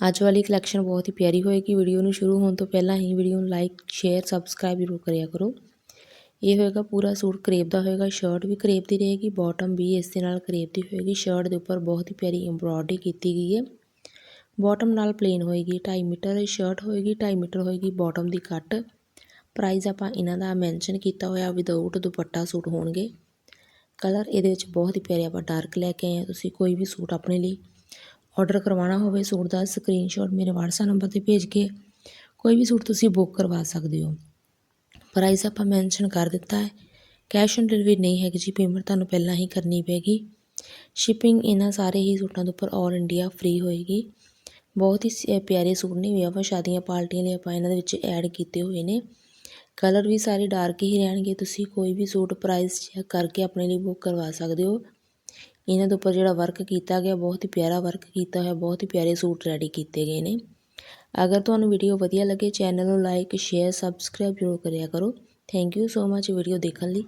ਅੱਜ ਵਾਲੀ ਕਲੈਕਸ਼ਨ ਬਹੁਤ ਹੀ ਪਿਆਰੀ ਹੋਏਗੀ। ਵੀਡੀਓ ਨੂੰ ਸ਼ੁਰੂ ਹੋਣ ਤੋਂ ਪਹਿਲਾਂ ਹੀ ਵੀਡੀਓ ਨੂੰ ਲਾਈਕ ਸ਼ੇਅਰ ਸਬਸਕ੍ਰਾਈਬ ਜ਼ਰੂਰ ਕਰਿਆ ਕਰੋ। ਇਹ ਹੋਏਗਾ ਪੂਰਾ ਸੂਟ ਕਰੇਪ ਦਾ ਹੋਏਗਾ। ਸ਼ਰਟ ਵੀ ਕਰੇਪ ਦੀ ਰਹੇਗੀ ਬਾਟਮ ਵੀ ਇਸ ਦੇ ਨਾਲ ਕਰੇਪ ਦੀ ਹੋਏਗੀ। ਸ਼ਰਟ ਦੇ ਉੱਪਰ ਬਹੁਤ ਹੀ ਪਿਆਰੀ ਐਮਬ੍ਰੋਇਡਰੀ ਕੀਤੀ ਗਈ ਹੈ। ਬਾਟਮ ਨਾਲ ਪਲੇਨ ਹੋਏਗੀ 2.5 ਮੀਟਰ ਸ਼ਰਟ ਹੋਏਗੀ 2.5 ਮੀਟਰ ਹੋਏਗੀ ਬਾਟਮ ਦੀ ਕੱਟ ਪ੍ਰਾਈਸ ਆਪਾਂ ਇਹਨਾਂ ਦਾ ਮੈਂਸ਼ਨ ਕੀਤਾ ਹੋਇਆ ਵਿਦਆਊਟ ਦੁਪੱਟਾ ਸੂਟ ਹੋਣਗੇ। ਕਲਰ ਇਹਦੇ ਵਿੱਚ ਬਹੁਤ ਹੀ ਪਿਆਰੇ ਆਪਾਂ ਡਾਰਕ ਲੈ ਕੇ ਆਏ ਹਾਂ। ਤੁਸੀਂ ਕੋਈ ਵੀ ਸੂਟ ਆਪਣੇ ਲਈ ਆਰਡਰ ਕਰਵਾਉਣਾ ਹੋਵੇ, ਸੂਟ ਦਾ ਸਕਰੀਨਸ਼ਾਟ ਮੇਰੇ WhatsApp ਨੰਬਰ ਤੇ ਭੇਜ ਕੇ ਕੋਈ ਵੀ ਸੂਟ ਤੁਸੀਂ ਬੁੱਕ ਕਰਵਾ ਸਕਦੇ ਹੋ। ਪ੍ਰਾਈਸ ਆਪਾਂ ਮੈਂਸ਼ਨ ਕਰ ਦਿੱਤਾ ਹੈ। ਕੈਸ਼ ਔਨ ਡਿਲੀਵਰੀ ਨਹੀਂ ਹੈਗੀ ਜੀ ਪੇਮੈਂਟ ਤੁਹਾਨੂੰ ਪਹਿਲਾਂ ਹੀ ਕਰਨੀ ਪੈਗੀ ਸ਼ਿਪਿੰਗ ਇਹਨਾਂ ਸਾਰੇ ਹੀ ਸੂਟਾਂ ਦੇ ਉੱਪਰ ਆਲ ਇੰਡੀਆ ਫ੍ਰੀ ਹੋਏਗੀ। ਬਹੁਤ ਹੀ ਪਿਆਰੇ ਸੂਟ ਨੇ ਵਿਆਹਾਂ ਸ਼ਾਦੀਆਂ, ਪਾਰਟੀਆਂ ਲਈ ਆਪਾਂ ਇਹਨਾਂ ਦੇ ਵਿੱਚ ਐਡ ਕੀਤੇ ਹੋਏ ਨੇ। ਕਲਰ ਵੀ ਸਾਰੇ ਡਾਰਕ ਹੀ ਰਹਿਣਗੇ, ਤੁਸੀਂ ਕੋਈ ਵੀ ਸੂਟ ਪ੍ਰਾਈਸ ਚੈੱਕ ਕਰਕੇ ਆਪਣੇ ਲਈ ਬੁੱਕ ਕਰਵਾ ਸਕਦੇ ਹੋ। ਇਹਨਾਂ ਦੇ ਉੱਪਰ ਜਿਹੜਾ ਵਰਕ ਕੀਤਾ ਗਿਆ, ਬਹੁਤ ਹੀ ਪਿਆਰਾ ਵਰਕ ਕੀਤਾ ਹੋਇਆ, ਬਹੁਤ ਹੀ ਪਿਆਰੇ ਸੂਟ ਰੈਡੀ ਕੀਤੇ ਗਏ ਨੇ। ਅਗਰ ਤੁਹਾਨੂੰ ਵੀਡੀਓ ਵਧੀਆ ਲੱਗੇ ਚੈਨਲ ਨੂੰ ਲਾਈਕ ਸ਼ੇਅਰ ਸਬਸਕ੍ਰਾਈਬ ਜ਼ਰੂਰ ਕਰਿਆ ਕਰੋ। Thank you so much video ਦੇਖਣ ਲਈ।